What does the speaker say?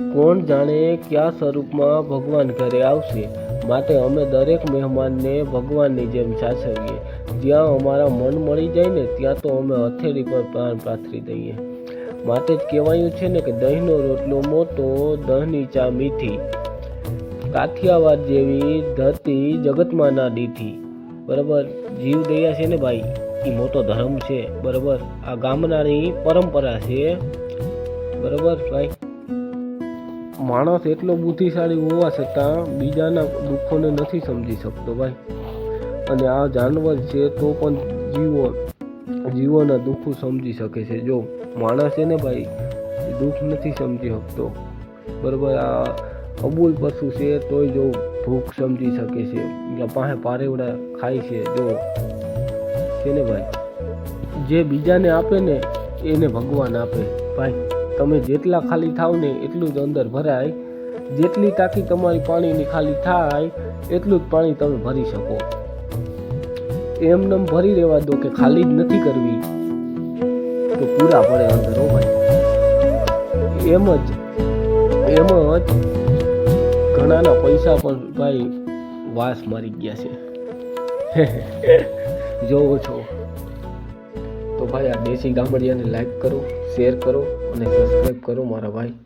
કોણ જાણે કયા સ્વરૂપમાં ભગવાન ઘરે આવશે? માટે અમે દરેક મહેમાનને ભગવાનની જેમ સાચવીએ. જ્યાં અમારા મન મળી જાય ને, ત્યાં તો અમે હથેળી પર પ્રાણ પાથરી દઈએ. માટે જ કહેવાયું છે ને કે દહીંનો રોટલો મોટો, દહીંની ચા મીઠી. કાઠિયાવાડ જેવી ધરતી જગતમાં ના દીઠી. બરાબર? જીવ દયા છે ને ભાઈ? એ મોટો ધર્મ છે. બરાબર? આ ગામનાની પરંપરા છે. બરાબર, ભાઈ? માણસ એટલો બુદ્ધિશાળી હોવા છતાં બીજાના દુઃખોને નથી સમજી શકતો ભાઈ. અને આ જાનવર છે તો પણ જીવો, જીવોના દુઃખો સમજી શકે છે. જો માણસ છે ને ભાઈ, દુઃખ નથી સમજી શકતો. બરાબર, આ અબૂલ પશુ છે તોય જો ભૂખ સમજી શકે છે. એટલે પાસે પારેવડા ખાય છે. જો છે ને ભાઈ, જે બીજાને આપે ને, એને ભગવાન આપે. ભાઈ તમે જેટલા ખાલી થાવ ને એટલું જ અંદર ભરાય. જેટલી ટાંકી તમારી પાણીની ખાલી થાય, એટલું જ પાણી તમે ભરી શકો. એમનેમ ભરી રહેવા દો કે ખાલી જ નથી કરવી. તો પૂરા પડે અંદર હો ભાઈ. એમ જ એમ જ ઘણાના પૈસા પણ ભાઈ વાસ મારી ગયા છે. જોવો છો. તો ભાઈ આ દેશી ગામડિયાને લાઈક કરો શેર કરો અને સબસ્ક્રાઈબ કરો મારા ભાઈ.